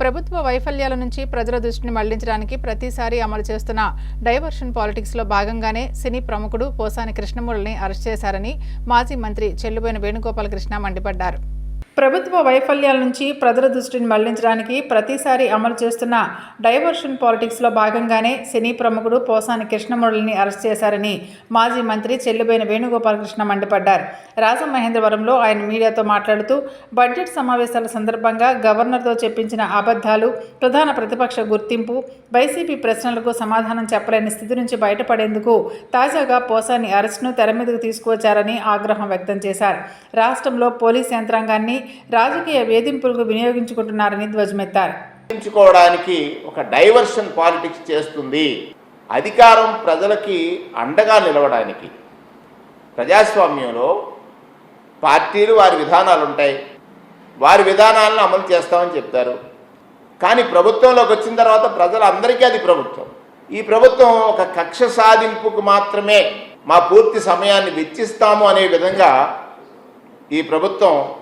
ప్రభుత్వ వైఫల్యాల నుంచి ప్రజల దృష్టిని మళ్ళించడానికి ప్రతిసారి అమలు చేస్తున్న డైవర్షన్ పాలిటిక్స్లో భాగంగానే సినీ ప్రముఖుడు పోసాని కృష్ణమూర్తిని అరెస్ట్ చేశారని మాజీ మంత్రి చెల్లుబోయిన వేణుగోపాలకృష్ణ మండిపడ్డారు. ప్రభుత్వ వైఫల్యాల నుంచి ప్రజల దృష్టిని మళ్ళించడానికి ప్రతిసారి అమలు చేస్తున్న డైవర్షన్ పాలిటిక్స్లో భాగంగానే సినీ ప్రముఖుడు పోసాని కృష్ణమురళిని అరెస్ట్ చేశారని మాజీ మంత్రి చెల్లుబైన వేణుగోపాలకృష్ణ మండిపడ్డారు. రాజమహేంద్రవరంలో ఆయన మీడియాతో మాట్లాడుతూ బడ్జెట్ సమావేశాల సందర్భంగా గవర్నర్తో చెప్పించిన అబద్ధాలు ప్రధాన ప్రతిపక్ష గుర్తింపు వైసీపీ ప్రశ్నలకు సమాధానం చెప్పలేని స్థితి నుంచి బయటపడేందుకు తాజాగా పోసాని అరెస్ట్ను తెర మీదకు తీసుకువచ్చారని ఆగ్రహం వ్యక్తం చేశారు. రాష్ట్రంలో పోలీస్ యంత్రాంగాన్ని రాజకీయ వేధింపులకు వినియోగించుకుంటున్నారని ధ్వజమెత్తారు. ఎంచుకోవడానికి ఒక డైవర్షన్ పాలిటిక్స్ చేస్తుంది. అధికారం ప్రజలకి అండగా నిలవడానికి. ప్రజాస్వామ్యంలో పార్టీలు వారి విధానాలు ఉంటాయి. వారి విధానాలను అమలు చేస్తామని చెప్తారు. కానీ ప్రభుత్వంలోకి వచ్చిన తర్వాత ప్రజలందరికీ అది ప్రభుత్వం. ఈ ప్రభుత్వం ఒక కక్ష సాధింపుకు మాత్రమే మా పూర్తి సమయాన్ని వెచ్చిస్తాము అనే విధంగా ఈ ప్రభుత్వం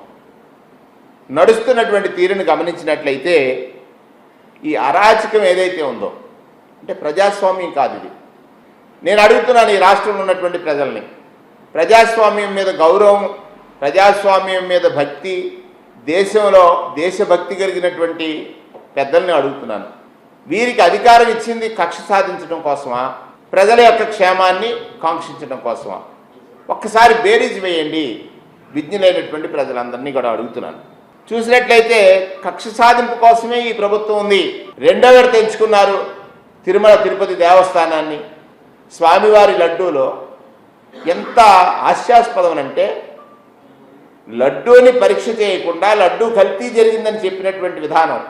నడుస్తున్నటువంటి తీరును గమనించినట్లయితే ఈ అరాచకం ఏదైతే ఉందో అంటే ప్రజాస్వామ్యం కాదు ఇది. నేను అడుగుతున్నాను ఈ రాష్ట్రంలో ఉన్నటువంటి ప్రజల్ని. ప్రజాస్వామ్యం మీద గౌరవం ప్రజాస్వామ్యం మీద భక్తి దేశంలో దేశభక్తి కలిగినటువంటి పెద్దల్ని అడుగుతున్నాను. వీరికి అధికారం ఇచ్చింది కక్ష సాధించడం కోసమా? ప్రజల యొక్క క్షేమాన్ని కాంక్షించడం కోసమా? ఒక్కసారి బేరీజ్ వేయండి. విజ్ఞులైనటువంటి ప్రజలందరినీ కూడా అడుగుతున్నాను. చూసినట్లయితే కక్ష సాధింపు కోసమే ఈ ప్రభుత్వం ఉంది. రెండో విడత ఎంచుకున్నారు తిరుమల తిరుపతి దేవస్థానాన్ని. స్వామివారి లడ్డూలో ఎంత హాస్యాస్పదం అంటే లడ్డూని పరీక్ష చేయకుండా లడ్డూ కల్తీ జరిగిందని చెప్పినటువంటి విధానం.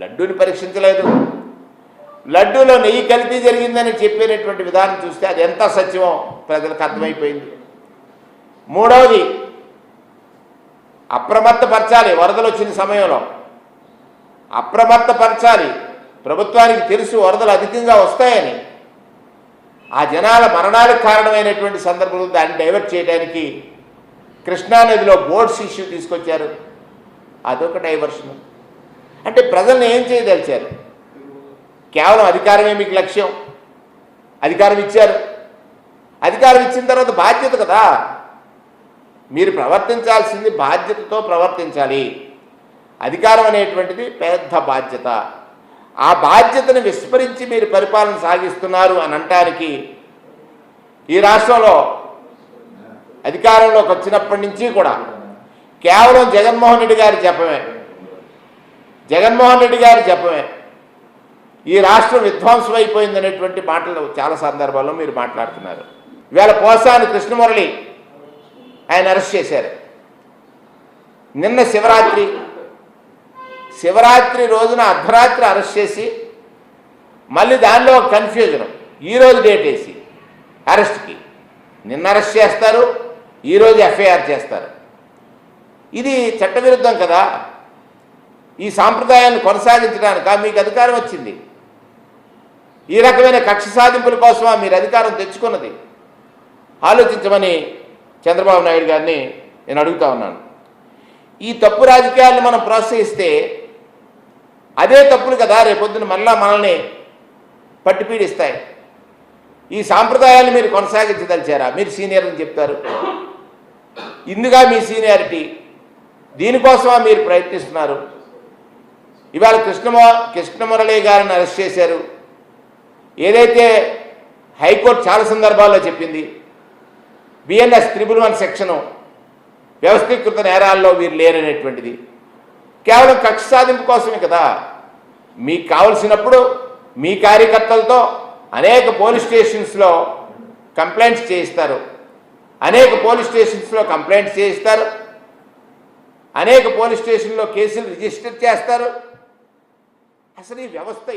లడ్డూని పరీక్షించలేదు. లడ్డూలో నెయ్యి కల్తీ జరిగిందని చెప్పినటువంటి విధానం చూస్తే అది ఎంత సత్యమో ప్రజలకు అర్థమైపోయింది. మూడవది అప్రమత్తపరచాలి. వరదలు వచ్చిన సమయంలో. అప్రమత్తపరచాలి. ప్రభుత్వానికి తెలుసు వరదలు అధికంగా వస్తాయని. ఆ జనాల మరణాలకు కారణమైనటువంటి సందర్భంలో దాన్ని డైవర్ట్ చేయడానికి కృష్ణానదిలో బోట్స్ ఇష్యూ తీసుకొచ్చారు. అదొక డైవర్షన్. అంటే ప్రజల్ని ఏం చేయదలిచారు? కేవలం అధికారమే మీకు లక్ష్యం. అధికారం ఇచ్చారు. అధికారం ఇచ్చిన తర్వాత బాధ్యత కదా. మీరు ప్రవర్తించాల్సింది బాధ్యతతో ప్రవర్తించాలి. అధికారం అనేటువంటిది పెద్ద బాధ్యత. ఆ బాధ్యతను విస్మరించి మీరు పరిపాలన సాగిస్తున్నారు అని అంటానికి ఈ రాష్ట్రంలో అధికారంలోకి వచ్చినప్పటి నుంచి కూడా కేవలం జగన్మోహన్ రెడ్డి గారి చెప్పమే జగన్మోహన్ రెడ్డి గారి చెప్పమే ఈ రాష్ట్రం విధ్వంసం అయిపోయిందనేటువంటి మాటలు చాలా సందర్భాల్లో మీరు మాట్లాడుతున్నారు. ఇవాళ పోసాని కృష్ణమురళి ఆయన అరెస్ట్ చేశారు. నిన్న శివరాత్రి శివరాత్రి రోజున అర్ధరాత్రి అరెస్ట్ చేసి మళ్ళీ దానిలో కన్ఫ్యూజన్ ఈరోజు డేట్ వేసి అరెస్ట్కి. నిన్న అరెస్ట్ చేస్తారు ఈరోజు ఎఫ్ఐఆర్ చేస్తారు. ఇది చట్టవిరుద్ధం కదా? ఈ సాంప్రదాయాన్ని కొనసాగించడానిక? మీకు అధికారం వచ్చింది. ఈ రకమైన కక్ష సాధింపుల కోసమా మీరు అధికారం తెచ్చుకున్నది? ఆలోచించమని చంద్రబాబు నాయుడు గారిని నేను అడుగుతా ఉన్నాను. ఈ తప్పు రాజకీయాలను మనం ప్రోత్సహిస్తే అదే తప్పులు కదా రేపొద్దున మళ్ళా మనల్ని పట్టిపీడిస్తాయి ఈ సాంప్రదాయాన్ని మీరు కొనసాగించదలిచారా? మీరు సీనియర్ అని చెప్తారు. ఇందుగా మీ సీనియారిటీ. దీనికోసమా మీరు ప్రయత్నిస్తున్నారు? ఇవాళ కృష్ణమ కృష్ణమురళి గారిని అరెస్ట్ చేశారు. ఏదైతే హైకోర్టు చాలా సందర్భాల్లో చెప్పింది బిఎన్ఎస్ త్రిబుల్ వన్ సెక్షను వ్యవస్థీకృత నేరాల్లో వీరు లేరనేటువంటిది. కేవలం కక్ష సాధింపు కోసమే కదా. మీకు కావలసినప్పుడు మీ కార్యకర్తలతో అనేక పోలీస్ స్టేషన్స్లో కంప్లైంట్స్ చేయిస్తారు. అనేక పోలీస్ స్టేషన్స్లో కంప్లైంట్స్ చేయిస్తారు. అనేక పోలీస్ స్టేషన్లో కేసులు రిజిస్టర్ చేస్తారు. అసలు ఈ వ్యవస్థ